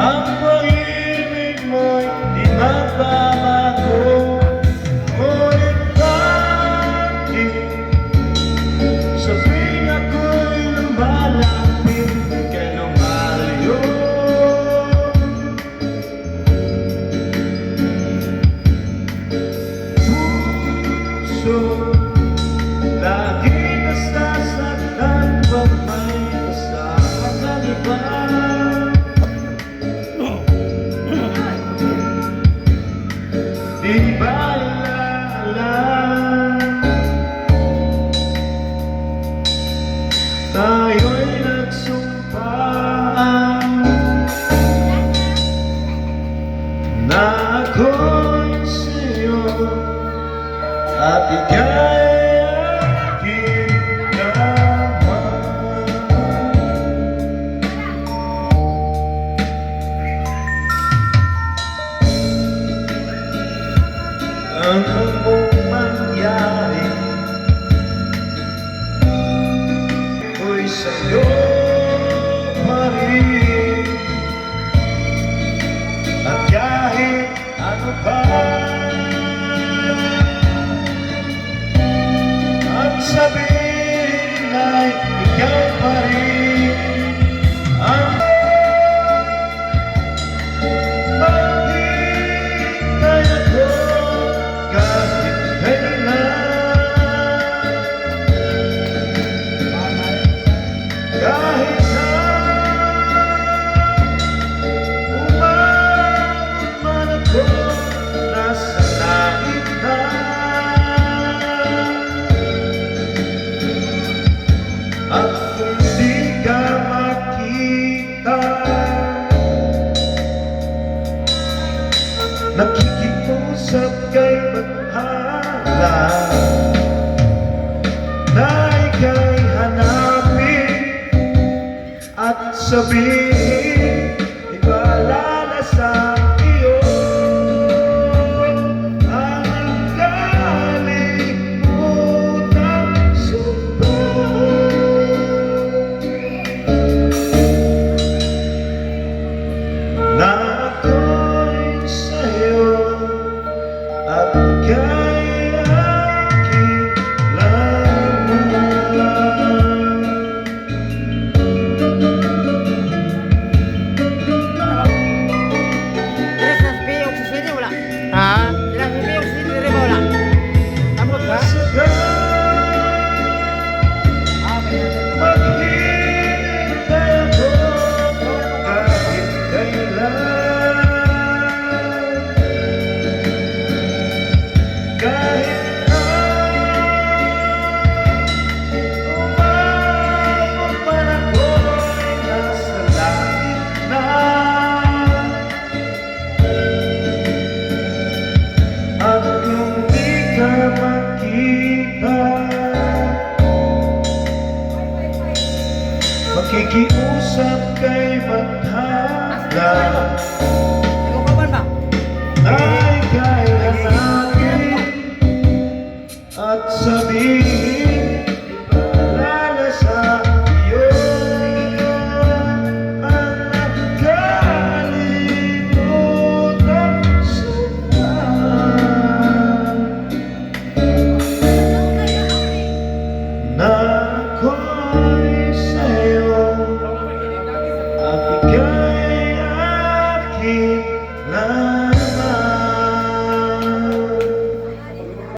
I'm ano mong mangyari Ako'y sa'yo pa rin. At At makita Nakikipusap kay maghala Na ika'y hanapin At sabihin Ha? Ilang years din dire mo lang. Amot ba? Kahit Makikiusap kay Mathala